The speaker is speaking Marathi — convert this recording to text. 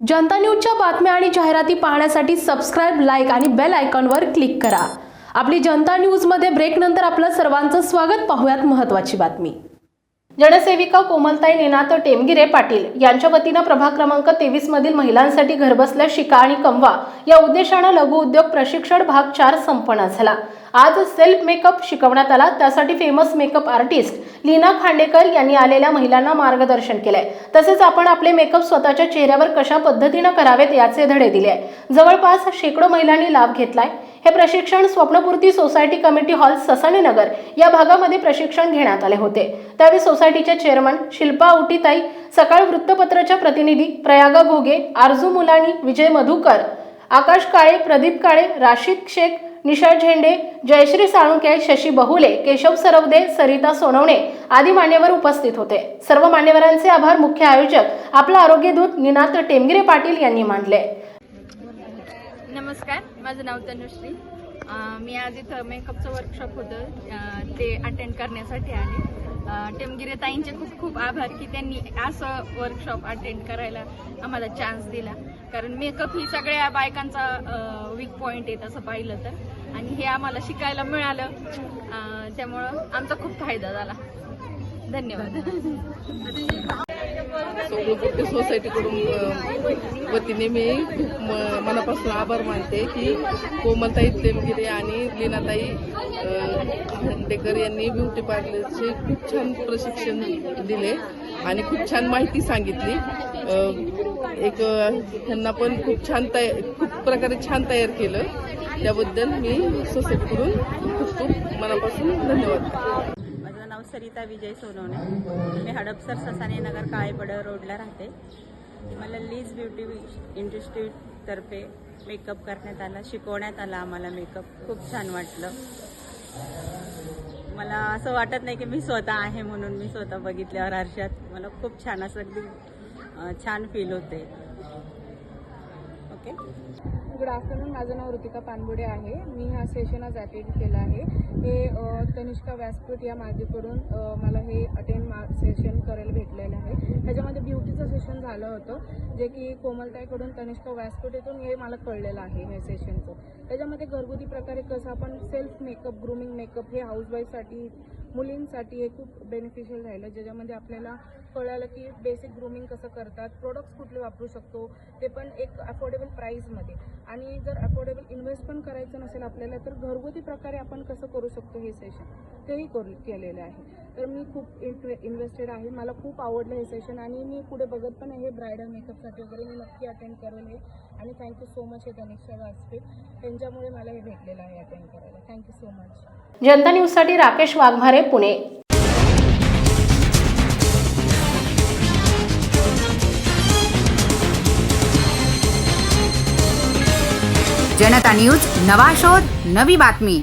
जनता न्यूजच्या बातम्या आणि जाहिराती पाहण्यासाठी सबस्क्राईब लाईक आणि बेल आयकॉनवर क्लिक करा. आपली जनता न्यूजमध्ये ब्रेकनंतर आपलं सर्वांचं स्वागत. पाहूयात महत्त्वाची बातमी. जनसेविका कोमलताई नेनाथ टेमगिरे पाटील यांच्या वतीनं प्रभाग क्रमांक तेवीस मधील महिलांसाठी घरबसल्या शिका आणि कमवा या उद्देशानं लघु उद्योग प्रशिक्षण भाग चार संपन्न झाला. आज सेल्फ मेकअप शिकवण्यात आला. त्यासाठी famous makeup artist Leena Khandekar यांनी आलेल्या महिलांना मार्गदर्शन केलंय. तसेच आपण आपले मेकअप स्वतःच्या चेहऱ्यावर कशा पद्धतीनं करावेत याचे धडे दिले आहे जवळपास शेकडो महिलांनी लाभ घेतलाय. हे प्रशिक्षण Swapnapurti society committee hall Sasane Nagar या भागामध्ये प्रशिक्षण घेण्यात आले होते. त्यावेळी सोसायटीचे चेअरमन शिल्पा उटीताई सकाळ वृत्तपत्राच्या प्रतिनिधी प्रयागा घोगे आरजू मुलानी विजय मधुकर आकाश काळे प्रदीप काळे राशिद शेख निशा झेंडे जयश्री साळुंके शशी बहुले केशव सरवदे सरिता सोनवणे आदी मान्यवर उपस्थित होते. सर्व मान्यवरांचे आभार मुख्य आयोजक आपला आरोग्यदूत निनाथ टेमगिरे पाटील यांनी मानले. नमस्कार माझं नाव तनुश्री. मी आज इथं मेकअपचं वर्कशॉप होतं. ते अटेंड करण्यासाठी आले. टेमगिरे ताईंचे खूप खूप आभार की त्यांनी असं वर्कशॉप अटेंड करायला आम्हाला चान्स दिला. कारण मेकअप ही सगळ्या बायकांचा वीक पॉईंट आहे तसं पाहिलं तर. आणि हे आम्हाला शिकायला मिळालं. त्यामुळं आमचा खूप फायदा झाला. धन्यवाद. स्वप्नपूर्ती सोसायटीकडून वतीने मी खूप म- मनापासून आभार मानते की कोमलताई तेलगिरे आणि लीनाताई खांडेकर यांनी ब्युटी पार्लरचे खूप छान प्रशिक्षण दिले आणि खूप छान माहिती सांगितली. एक त्यांना पण खूप छान तया खूप प्रकारे छान तयार केलं. त्याबद्दल मी सोसायटीकडून खूप खूप मनापासून धन्यवाद. सरिता विजय सोनवणे. मी हडपसर ससाने नगर काळेपड रोडला राहते. मला लीज ब्युटी इंडस्ट्रीतर्फे मेकअप करण्यात आला शिकवण्यात आला आम्हाला मेकअप खूप छान वाटलं. मला असं वाटत नाही की मी स्वतः आहे म्हणून मी स्वतः बघितल्यावर आरशात. मला खूप छान असं अगदी छान फील होते. Okay good afternoon. माझं नाव ऋतिका पानबुडे आहे. मी हा सेशन आज अटेंड केला आहे. हे तनिष्का व्यासपीठ या माझ्याकडून मला हे अटेंड मा सेशन करायला भेटलेलं आहे. ह्याच्यामध्ये ब्युटीचं सेशन झालं होतं. जे की कोमलताईकडून तनिष्का व्यासपीठ येथून हे मला कळलेलं आहे हे सेशनचं त्याच्यामध्ये घरगुती प्रकारे कसं आपण सेल्फ मेकअप ग्रुमिंग मेकअप हे हाऊसवाईफसाठी मुलींसाठी हे खूप बेनिफिशियल राहिलं. ज्याच्यामध्ये आपल्याला कळालं की बेसिक ग्रूमिंग कसं करतात प्रोडक्ट्स कुठले वापरू शकतो ते पण एक अफोर्डेबल प्राईजमध्ये आणि जर अफोर्डेबल इन्व्हेस्ट पण करायचं नसेल आपल्याला तर घरगुती प्रकारे आपण कसं करू शकतो हे सेशन तेही करू केलेलं आहे. तर मी खूप इंटरे इन्व्हेस्टेड आहे. मला खूप आवडलं हे सेशन आणि मी पुढे बघत पण आहे ब्रायडल मेकअपसाठी वगैरे. मी नक्की अटेंड करेल हे. आणि थँक्यू सो मच हे तनिक्षा वाजपेयी. त्यांच्यामुळे मला हे भेटलेलं आहे अटेंड करायला. थँक्यू सो मच जनता न्यूजसाठी राकेश वाघमारे पुणे. जनता न्यूज नवा शोध नवी बातमी.